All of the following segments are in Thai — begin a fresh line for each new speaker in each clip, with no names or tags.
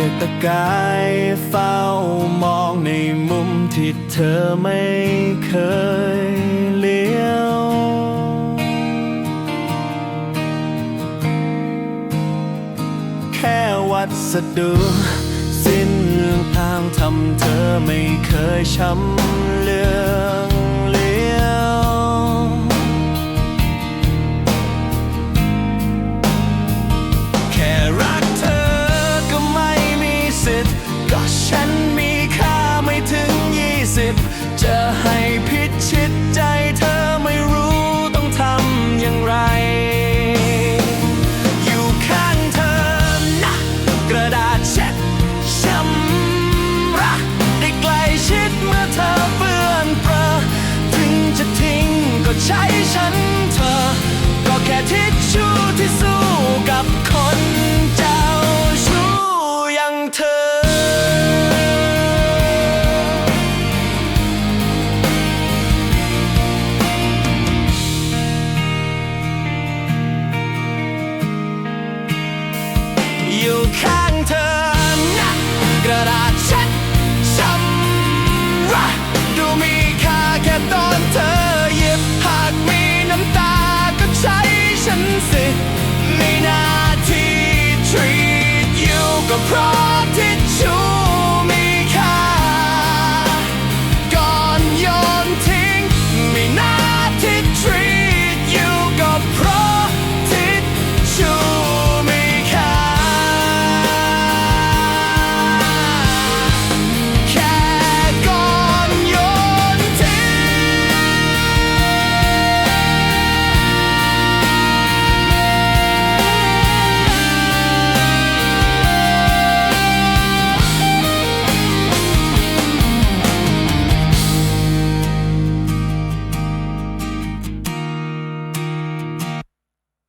ยกตะกายเฝ้ามองในมุมที่เธอไม่เคยเลี้ยว แค่วัดสะดุสิ้นทางทำเธอไม่เคยช้ำเลือง ship to the prize.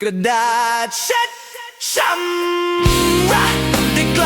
กระดาษเช็ดชำระได้ไกล